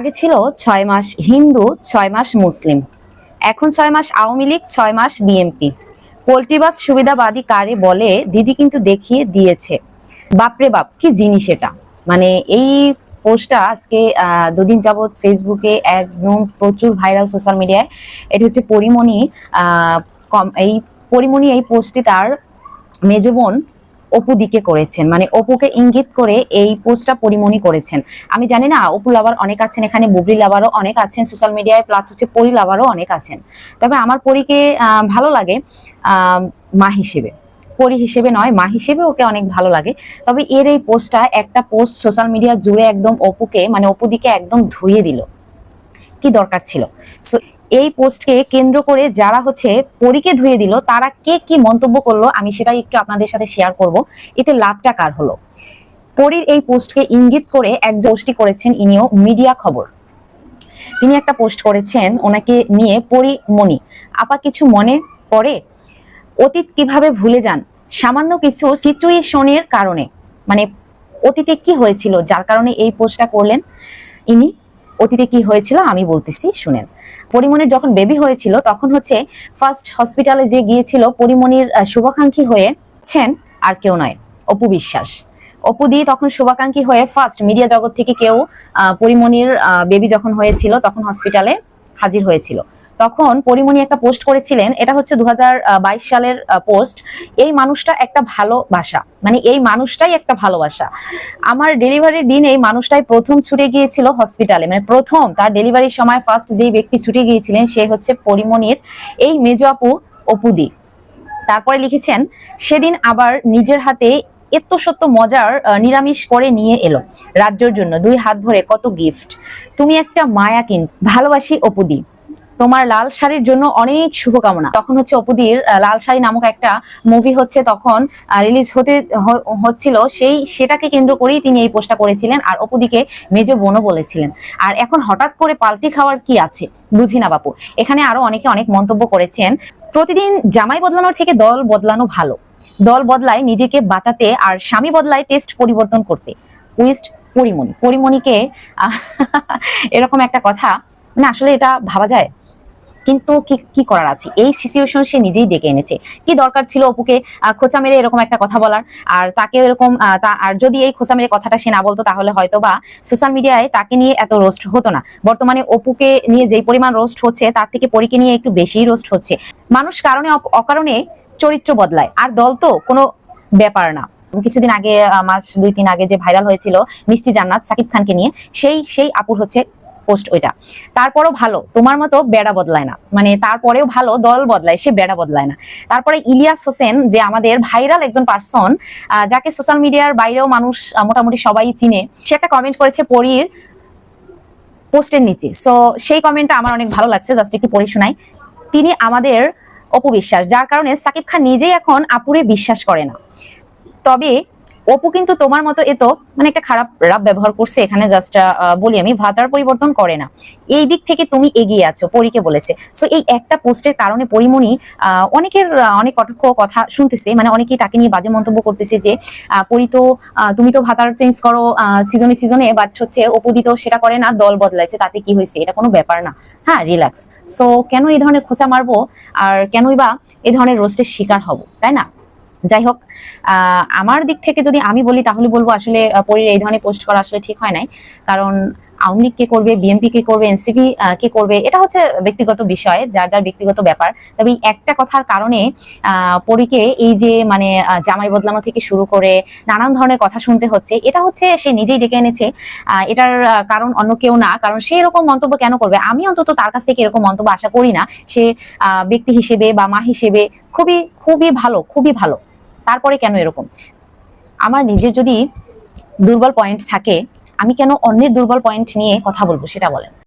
আগে ছিল ছয় মাস হিন্দু, ছয় মাস মুসলিম। এখন ছয় মাস আওয়ামী লীগ, ছয় মাস বিএনপি। পোল্ট্রিবাস সুবিধাবাদী কারে বলে, দিদি কিন্তু দেখিয়ে দিয়েছে। বাপরে বাপ, কি জিনিস এটা? মানে এই পোস্টটা আজকে দুদিন যাবৎ ফেসবুকে একদম প্রচুর ভাইরাল সোশ্যাল মিডিয়ায়। এটি হচ্ছে পরিমণি কম- এই পরিমণি এই পোস্টটি তার মেজ বোন অপু দিকে করেছেন। মানে অপুকে ইঙ্গিত করে এই পোস্টটা পরিমণি করেছেন। আমি জানি না, অপু লাভার অনেক আছেন এখানে, বুবলি লাভারও অনেক আছেন সোশ্যাল মিডিয়ায় প্লাস হচ্ছে পরি লাভারও অনেক আছেন। তবে আমার পরীকে ভালো লাগে মা হিসেবে। পরি হিসেবে নয়, মা হিসেবে ওকে অনেক ভালো লাগে। তবে এর এই পোস্টটা একটা পোস্ট সোশ্যাল মিডিয়া জুড়ে একদম অপুকে মানে অপু দিকে একদম ধুয়ে দিল। কি দরকার ছিল? সো এই পোস্টকে কেন্দ্র করে যারা হচ্ছে পরীকে ধুয়ে দিল, তারা কে কি মন্তব্য করল আমি সেটাই একটু আপনাদের সাথে শেয়ার করব। এতে লাভটা কার হলো? পরীর এই পোস্টকে ইঙ্গিত করে এক পোস্টই করেছেন ইনিও মিডিয়া খবর। তিনি একটা পোস্ট করেছেন ওনাকে নিয়ে পরিমণি আপা কিছু মনে পড়ে? অতীত কীভাবে ভুলে যান? সামান্য কিছু সিচুয়েশনের কারণে। মানে অতীতে কি হয়েছিল? যার কারণে এই পোস্টটা করলেন ইনি। অতীতে কি হয়েছিল আমি বলতেছি শুনেন। পরিমণির যখন বেবি হয়েছিল তখন হচ্ছে ফার্স্ট হসপিটালে যে গিয়েছিল পরিমনির শুভাকাঙ্ক্ষী হয়েছেন আর কেউ নয় অপু বিশ্বাস। অপু দি তখন শুভাকাঙ্ক্ষী হয়ে ফার্স্ট মিডিয়া জগৎ থেকে কেউ আহ, পরিমণির বেবি যখন হয়েছিল তখন হসপিটালে হাজির হয়েছিল। তখন পরিমণি একটা পোস্ট করেছিলেন, এটা হচ্ছে দুই হাজার বাইশ সালের পোস্ট এই মানুষটা একটা ভালোবাসা মানে এই মানুষটাই একটা ভালোবাসা। আমার ডেলিভারির দিন এই মানুষটাই প্রথম ছুটে গিয়েছিল হসপিটালে মানে প্রথম তার ডেলিভারির সময় ফার্স্ট যেই ব্যক্তি ছুটে গিয়েছিলেন, সে হচ্ছে পরিমণির এই মেজো আপু অপুদি। তারপরে লিখেছেন, সেদিন আবার নিজের হাতে এত সত্য মজার নিরামিষ করে নিয়ে এলো, রাজ্যের জন্য দুই হাত ভরে কত গিফট তুমি একটা মায়া কিন, ভালোবাসি অপুদি। তোমার লাল শাড়ির জন্য অনেক শুভকামনা। তখন হচ্ছে অপুদির লাল শাড়ি নামক একটা মুভি হচ্ছে তখন রিলিজ হতে হচ্ছিল। সেই, সেটাকে কেন্দ্র করেই তিনি এই পোস্টটা করেছিলেন আর অপুদিকে মেজ বোনও বলেছিলেন। আর এখন হঠাৎ করে পাল্টি খাওয়ার কি আছে? বুঝি না বাপু। এখানে আরও অনেকে অনেক মন্তব্য করেছেন। প্রতিদিন জামাই বদলানোর থেকে দল বদলানো ভালো। দল বদলায় নিজেকে বাঁচাতে আর স্বামী বদলায় টেস্ট পরিবর্তন করতে। উইস্ট পরিমণি। পরিমণিকে এরকম একটা কথা। মানে আসলে এটা ভাবা যায়। কিন্তু কি কি করার আছে? এই সিচুয়েশন সে নিজেই ডেকে এনেছে। কি দরকার ছিল অপুকে? খোঁচা মেরে এরকম একটা কথা বলার। আর তাকে এরকম আর যদি এই খোঁচা মেরে কথাটা সে না বলতো, তাহলে হয়তো বা সোশ্যাল মিডিয়ায় তাকে নিয়ে এত রোস্ট হতো না। বর্তমানে অপুকে নিয়ে যেই পরিমাণ রোস্ট হচ্ছে, তার থেকে পরীকে নিয়ে একটু বেশিই রোস্ট হচ্ছে। মানুষ কারণে অকারণে চরিত্র বদলায়। আর দল তো কোনো ব্যাপার না। কিছুদিন আগে মাস দুই, তিন আগে যে ভাইরাল হয়েছিল মিষ্টি জান্নাত সাকিব খানকে নিয়ে, সেই সেই আপুর হচ্ছে পোস্ট ওইটা। তারপরও ভালো, তোমার মতো বেড়া বদলায় না। মানে তারপরেও ভালো, দল বদলায়, সে বেড়া বদলায় না। তারপরে ইলিয়াস হোসেন, যে আমাদের ভাইরাল একজন পার্সন যাকে সোশ্যাল মিডিয়ার বাইরেও মানুষ মোটামুটি সবাই চিনে, সে একটা কমেন্ট করেছে পরীর পোস্টের নিচে। সো সেই কমেন্টটা আমার অনেক ভালো লাগছে জাস্ট একটু পড়ে শোনাই। তিনি আমাদের অপবিশ্বাস যার কারণে সাকিব খান নিজেই এখন আপুরে বিশ্বাস করে না। তবে অপু কিন্তু তোমার মতো এত মানে একটা খারাপ রাব ব্যবহার করছে, এখানে জাস্ট বলি আমি, ভাতার পরিবর্তন করে না। এই দিক থেকে তুমি এগিয়ে আছো, পরীকে বলেছে। সো এই একটা পোস্টের কারণে পরিমণি অনেকের অনেক কটক্ষ কথা শুনতেছে মানে অনেকেই তাকে নিয়ে বাজে মন্তব্য করতেছে যে পরি তো তুমি তো ভাতার চেঞ্জ করো সিজনে সিজনে বাট হচ্ছে অপুদি তো সেটা করে না, দল বদলাইছে, তাতে কি হয়েছে? এটা কোনো ব্যাপার না। হ্যাঁ রিল্যাক্স সো কেন এই ধরনের খোঁচা মারবো? আর কেনই বা এই ধরনের রোস্টের শিকার হব? তাই না? যাই হোক আমার দিক থেকে যদি আমি বলি, তাহলে বলব আসলে পরীর এই ধরনের পোস্ট করা আসলে ঠিক হয় নাই। কারণ আওয়ামী লীগ কে করবে বিএনপি কে করবে এনসিপি কে করবে, এটা হচ্ছে ব্যক্তিগত বিষয়, যার যার ব্যক্তিগত ব্যাপার। তবে একটা কথার কারণে পরীকে এই যে মানে জামাই বদলানো থেকে শুরু করে নানান ধরনের কথা শুনতে হচ্ছে, এটা হচ্ছে সে নিজেই ডেকে এনেছে। এটার কারণ অন্য কেউ না, কারণ সে এরকম মন্তব্য কেন করবে? আমি অন্তত তার কাছ থেকে এরকম মন্তব্য আশা করি না। সে ব্যক্তি হিসেবে বা মা হিসেবে খুবই খুবই ভালো খুবই ভালো। তারপরে কেন এরকম? আমার নিজের যদি দুর্বল পয়েন্ট থাকে, আমি কেন অন্যের দুর্বল পয়েন্ট নিয়ে কথা বলব সেটা বলেন।